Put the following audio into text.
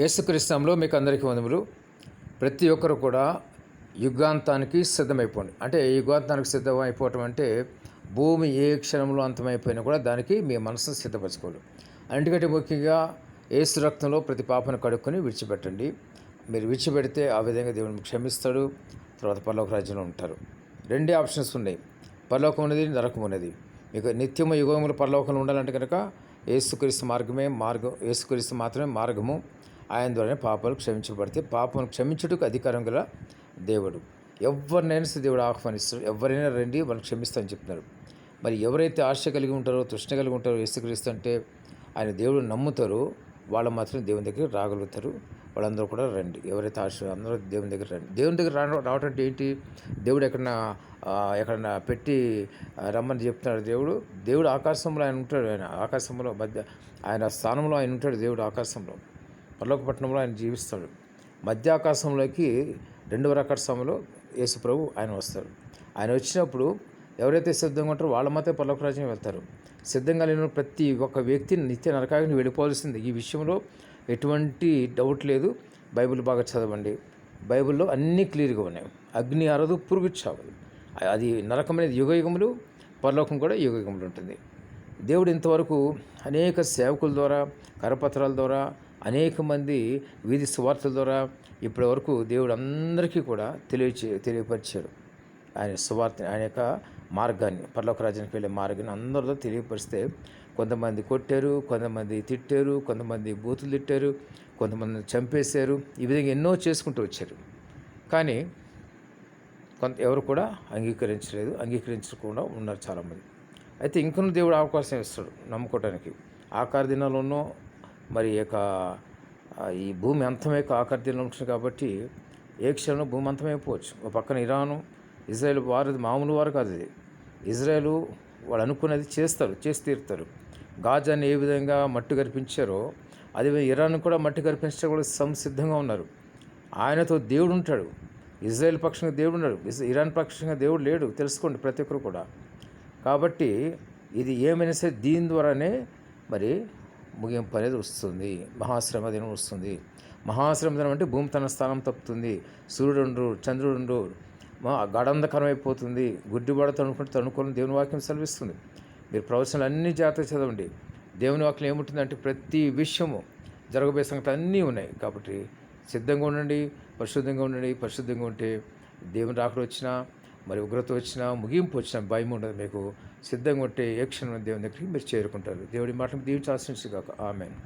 యేసుక్రీస్తంలో మీకు అందరికీ వందములు. ప్రతి ఒక్కరు కూడా యుగాంతానికి సిద్ధమైపోండి. అంటే యుగాంతానికి సిద్ధమైపోవటం అంటే భూమి ఏ క్షణంలో అంతమైపోయినా కూడా దానికి మీ మనసును సిద్ధపరచుకోవాలి. అన్నిటికంటే ముఖ్యంగా ఏసు రక్తంలో ప్రతి పాపను కడుక్కొని విడిచిపెట్టండి. మీరు విడిచిపెడితే ఆ విధంగా దేవుడిని క్షమిస్తాడు. తర్వాత పరలోక రాజ్యంలో ఉంటారు. రెండే ఆప్షన్స్ ఉన్నాయి. పరలోకం ఉన్నది నరకం ఉన్నది. మీకు నిత్యము యుగములు పరలోకంలో ఉండాలంటే కనుక ఏసుక్రీస్తు మార్గమే మార్గం ఏసుక్రీస్తు మాత్రమే మార్గము. ఆయన ద్వారానే పాపాలు క్షమించబడితే పాపను క్షమించుటకు అధికారం గల దేవుడు. ఎవరినైనా దేవుడు ఆహ్వానిస్తారు ఎవరైనా రండి వాళ్ళు క్షమిస్తామని చెప్తున్నారు. మరి ఎవరైతే ఆశ కలిగి ఉంటారో తృష్ణ కలిగి ఉంటారో యేసుక్రీస్తు అంటే ఆయన దేవుడు నమ్ముతారో వాళ్ళు మాత్రం దేవుని దగ్గర రాగలుగుతారు. వాళ్ళందరూ కూడా రండి. ఎవరైతే ఆశ అందరూ దేవుని దగ్గర రండి. దేవుని దగ్గర రా రావటం అంటే ఏంటి? దేవుడు ఎక్కడన్నా ఎక్కడన్నా పెట్టి రమ్మని చెప్తున్నాడు దేవుడు. దేవుడు ఆకాశంలో ఆయన ఉంటాడు. ఆయన ఆకాశంలో మధ్య ఆయన స్థానంలో ఆయన ఉంటాడు దేవుడు ఆకాశంలో. పరలోకపట్నంలో ఆయన జీవిస్తాడు. మధ్య ఆకాశంలోకి రెండవ ఆకాశంలో సమయంలో యేసుప్రభు ఆయన వస్తాడు. ఆయన వచ్చినప్పుడు ఎవరైతే సిద్ధంగా ఉంటారో వాళ్ళ మాత్రమే పర్లోక రాజ్యం వెళ్తారు. సిద్ధంగా లేని ప్రతి ఒక్క వ్యక్తిని నిత్య నరకానికి వెళ్ళిపోవాల్సింది. ఈ విషయంలో ఎటువంటి డౌట్ లేదు. బైబిల్ బాగా చదవండి. బైబిల్లో అన్నీ క్లియర్గా ఉన్నాయి. అగ్ని అరదు పురుగు చావదు. అది నరకం అనేది యుగ యుగములు పరలోకం కూడా యుగ యుగములు ఉంటుంది. దేవుడు ఇంతవరకు అనేక సేవకుల ద్వారా కరపత్రాల ద్వారా అనేక మంది వీధి సువార్తల ద్వారా ఇప్పటి వరకు దేవుడు అందరికీ కూడా తెలియచే తెలియపరిచాడు. ఆయన సువార్త ఆయన యొక్క మార్గాన్ని పర్లోకరాజ్యానికి వెళ్ళే మార్గాన్ని అందరితో తెలియపరిస్తే కొంతమంది కొట్టారు కొంతమంది తిట్టారు కొంతమంది బూతులు తిట్టారు కొంతమంది చంపేశారు ఈ విధంగా ఎన్నో చేసుకుంటూ వచ్చారు. కానీ కొంత ఎవరు కూడా అంగీకరించలేదు అంగీకరించకుండా ఉన్నారు చాలామంది. అయితే ఇంకనూ దేవుడు అవకాశం ఇస్తాడు నమ్ముకోవటానికి ఆఖరి దినాల్లోనూ మరి యొక్క ఈ భూమి అంతమే ఆఖరి దినాలు ఉంటుంది కాబట్టి ఏ క్షణంలో భూమి అంతమైపోవచ్చు ఒక పక్కన ఇరాను ఇజ్రాయెల్ వారు మామూలు వారు కాదు ఇది. ఇజ్రాయెల్ వాళ్ళు అనుకున్నది చేస్తారు చేసి తీరుతారు. గాజాన్ని ఏ విధంగా మట్టి కనిపించారో అదే ఇరాన్ కూడా మట్టి కనిపించడం కూడా సంసిద్ధంగా ఉన్నారు. ఆయనతో దేవుడు ఉంటాడు. ఇజ్రాయెల్ పక్షంగా దేవుడు ఉన్నాడు. ఇరాన్ పక్షంగా దేవుడు లేడు. తెలుసుకోండి ప్రతి ఒక్కరు కూడా. కాబట్టి ఇది ఏమైనా సరే దీని ద్వారానే మరి ముగింపు అనేది వస్తుంది. మహాశ్రమ దినం వస్తుంది. మహాశ్రమ దినం అంటే భూమి తన స్థానం తప్పుతుంది. సూర్యుడు చంద్రుడు మా గడంధకరం అయిపోతుంది గుడ్డివాడ తనుకుంటే తనుకోని దేవుని వాక్యం సెలవిస్తుంది. మీరు ప్రవచనాలు అన్ని జాగ్రత్త చదవండి. దేవుని వాక్యం ఏముంటుందంటే ప్రతి విషయము జరగబోయే సంగతి అన్నీ ఉన్నాయి. కాబట్టి సిద్ధంగా ఉండండి పరిశుద్ధంగా ఉండండి పరిశుద్ధంగా ఉంటే దేవుని రాకడ వచ్చినా మరి ఉగ్రత వచ్చినా ముగింపు వచ్చినా భయం ఉండదు. మీకు సిద్ధంగా ఉంటే ఏ క్షణం దేవుని దగ్గరికి మీరు చేరుకుంటారు. దేవుడి మాటను దీవించాల్సిన కాక ఆమెను.